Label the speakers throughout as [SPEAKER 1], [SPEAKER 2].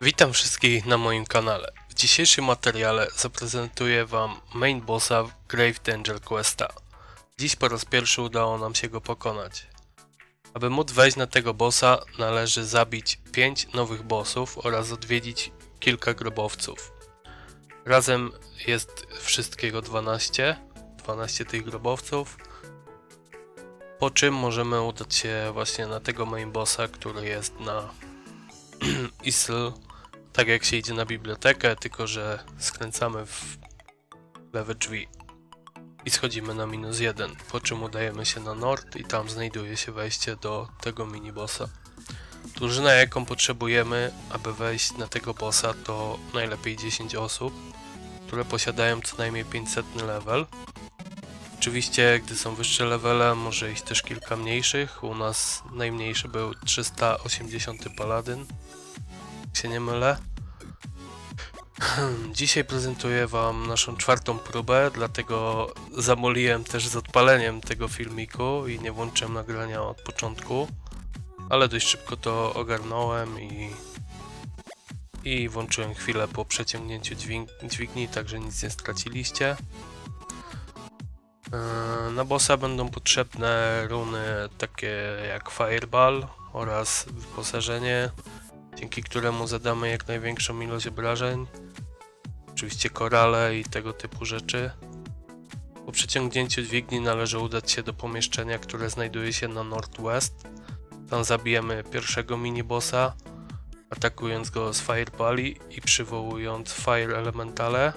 [SPEAKER 1] Witam wszystkich na moim kanale. W dzisiejszym materiale zaprezentuję wam main bossa Grave Danger Questa. Dziś po raz pierwszy udało nam się go pokonać. Aby móc wejść na tego bossa należy zabić 5 nowych bossów oraz odwiedzić kilka grobowców. Razem jest wszystkiego 12, 12 tych grobowców. Po czym możemy udać się właśnie na tego main bossa, który jest na Isl, tak jak się idzie na bibliotekę, tylko że skręcamy w lewe drzwi i schodzimy na minus jeden, po czym udajemy się na nord i tam znajduje się wejście do tego minibossa. Drużyna jaką potrzebujemy, aby wejść na tego bossa to najlepiej 10 osób, które posiadają co najmniej 500 level. Oczywiście, gdy są wyższe levele, może iść też kilka mniejszych. U nas najmniejszy był 380 paladyn, jak się nie mylę. Dzisiaj prezentuję Wam naszą czwartą próbę, dlatego zamoliłem też z odpaleniem tego filmiku i nie włączyłem nagrania od początku, ale dość szybko to ogarnąłem i, i włączyłem chwilę po przeciągnięciu dźwig dźwigni, także nic nie straciliście. Yy, Na bossa będą potrzebne runy takie jak Fireball oraz wyposażenie, dzięki któremu zadamy jak największą ilość obrażeń. Oczywiście korale i tego typu rzeczy. Po przeciągnięciu dźwigni należy udać się do pomieszczenia, które znajduje się na Northwest. Tam zabijemy pierwszego minibossa, atakując go z Fireballi i przywołując Fire Elementale.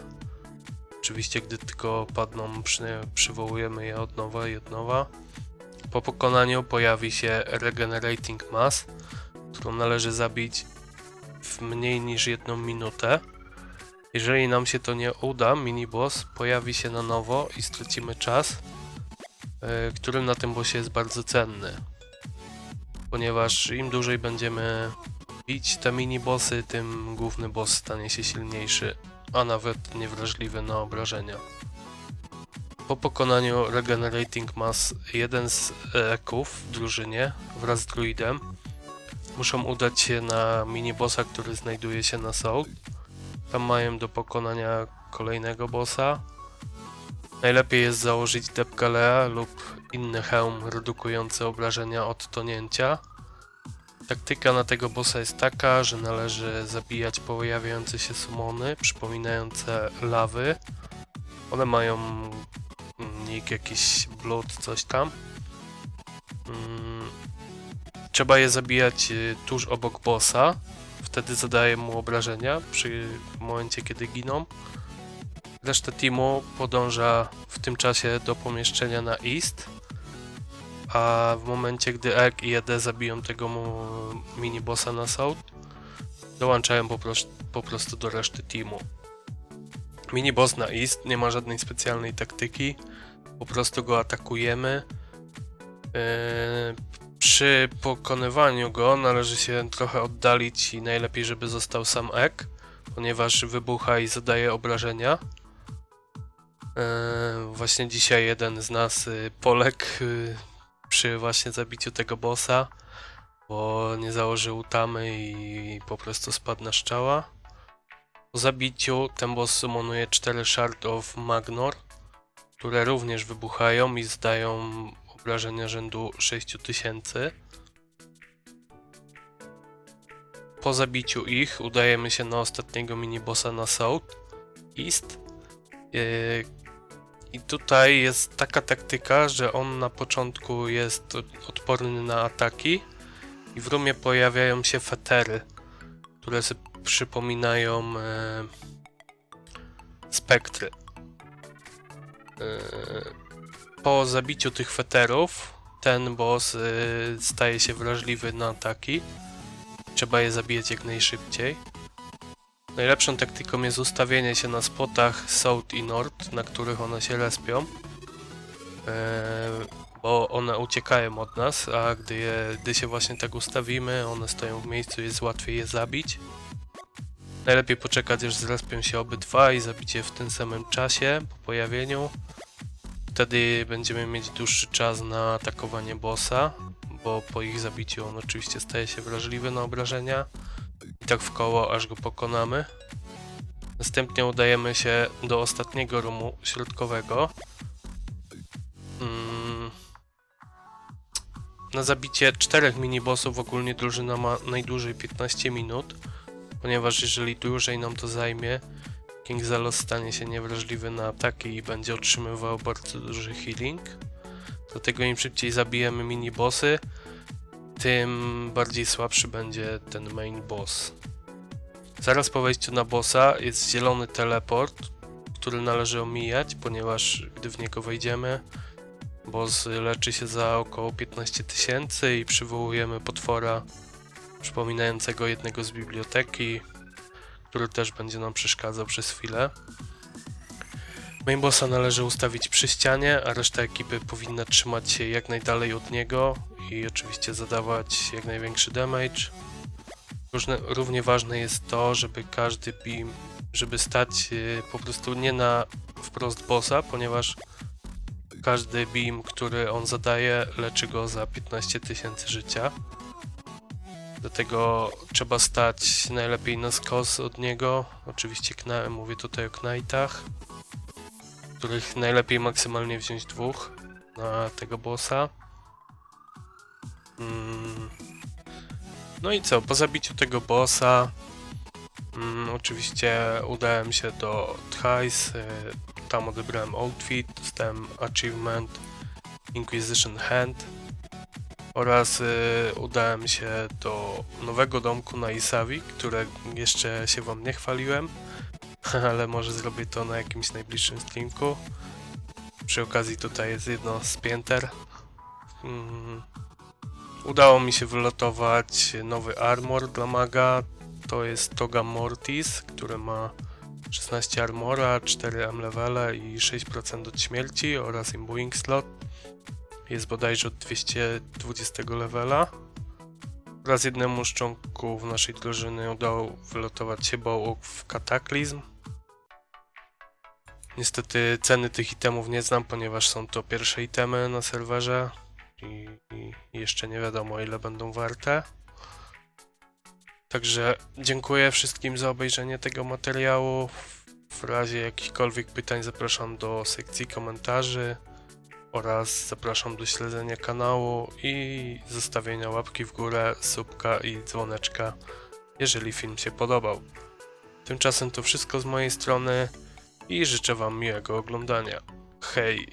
[SPEAKER 1] Oczywiście, gdy tylko padną, przy, przywołujemy je od nowa i od nowa. Po pokonaniu pojawi się Regenerating Mass, którą należy zabić w mniej niż jedną minutę. Jeżeli nam się to nie uda, miniboss pojawi się na nowo i stracimy czas, yy, który na tym bossie jest bardzo cenny. Ponieważ im dłużej będziemy bić te minibossy, tym główny boss stanie się silniejszy, a nawet niewrażliwy na obrażenia. Po pokonaniu Regenerating Mass, jeden z eków w drużynie wraz z druidem muszą udać się na minibossa, który znajduje się na Soul. Tam mają do pokonania kolejnego bossa. Najlepiej jest założyć Depgalea lub inny hełm redukujący obrażenia od tonięcia. Taktyka na tego bossa jest taka, że należy zabijać pojawiające się sumony przypominające lawy. One mają mm, nick jakiś blood, coś tam. Mm, Trzeba je zabijać y, tuż obok bossa. Wtedy zadaje mu obrażenia przy momencie, kiedy giną. Reszta teamu podąża w tym czasie do pomieszczenia na East. A w momencie, gdy Egg i ED zabiją tego minibossa na South, dołączają po, po prostu do reszty teamu. Miniboss na East nie ma żadnej specjalnej taktyki, po prostu go atakujemy. Yy, przy pokonywaniu go należy się trochę oddalić i najlepiej, żeby został sam Ek, ponieważ wybucha i zadaje obrażenia. Eee, właśnie dzisiaj jeden z nas y, poległ y, przy właśnie zabiciu tego bossa, bo nie założył tamy i po prostu spadł na szczała. Po zabiciu ten boss summonuje 4 Shard of Magnor, które również wybuchają i zdają obrażenia rzędu 6000. Po zabiciu ich udajemy się na ostatniego minibossa na South East. I tutaj jest taka taktyka, że on na początku jest od- odporny na ataki i w rumie pojawiają się fetery, które przypominają e, spektry. E, po zabiciu tych feterów ten boss y, staje się wrażliwy na ataki. Trzeba je zabijać jak najszybciej. Najlepszą taktyką jest ustawienie się na spotach South i North, na których one się respią. E, bo one uciekają od nas, a gdy, je, gdy się właśnie tak ustawimy, one stoją w miejscu, jest łatwiej je zabić. Najlepiej poczekać, aż zrespią się obydwa i zabić je w tym samym czasie po pojawieniu. Wtedy będziemy mieć dłuższy czas na atakowanie bossa, bo po ich zabiciu on oczywiście staje się wrażliwy na obrażenia. Tak w koło, aż go pokonamy. Następnie udajemy się do ostatniego roomu środkowego. Mm. Na zabicie czterech minibossów ogólnie drużyna ma najdłużej 15 minut, ponieważ jeżeli dłużej nam to zajmie, King Zelos stanie się niewrażliwy na ataki i będzie otrzymywał bardzo duży healing. Dlatego im szybciej zabijemy minibossy, tym bardziej słabszy będzie ten main boss. Zaraz po wejściu na bossa jest zielony teleport, który należy omijać, ponieważ gdy w niego wejdziemy, boss leczy się za około 15 tysięcy i przywołujemy potwora przypominającego jednego z biblioteki, który też będzie nam przeszkadzał przez chwilę. Main bossa należy ustawić przy ścianie, a reszta ekipy powinna trzymać się jak najdalej od niego i oczywiście zadawać jak największy damage. Różne, równie ważne jest to, żeby każdy beam, żeby stać y, po prostu nie na wprost bossa, ponieważ każdy beam, który on zadaje, leczy go za 15 tysięcy życia. Dlatego trzeba stać najlepiej na skos od niego. Oczywiście mówię tutaj o knightach, których najlepiej maksymalnie wziąć dwóch na tego bossa. Mm. No i co, po zabiciu tego bossa mm, oczywiście udałem się do Thais, y, tam odebrałem outfit, dostałem achievement Inquisition Hand oraz y, udałem się do nowego domku na Isawi, które jeszcze się wam nie chwaliłem, ale może zrobię to na jakimś najbliższym streamku. Przy okazji tutaj jest jedno z pięter. Mm. Udało mi się wylotować nowy armor dla maga. To jest Toga Mortis, który ma 16 armora, 4 M levele i 6% od śmierci oraz imbuing slot. Jest bodajże od 220 levela. Oraz jednemu z członków naszej drużyny udało wylotować się Bołuk w Kataklizm. Niestety ceny tych itemów nie znam, ponieważ są to pierwsze itemy na serwerze i, i jeszcze nie wiadomo ile będą warte. Także dziękuję wszystkim za obejrzenie tego materiału. W razie jakichkolwiek pytań zapraszam do sekcji komentarzy oraz zapraszam do śledzenia kanału i zostawienia łapki w górę, subka i dzwoneczka, jeżeli film się podobał. Tymczasem to wszystko z mojej strony i życzę Wam miłego oglądania. Hej!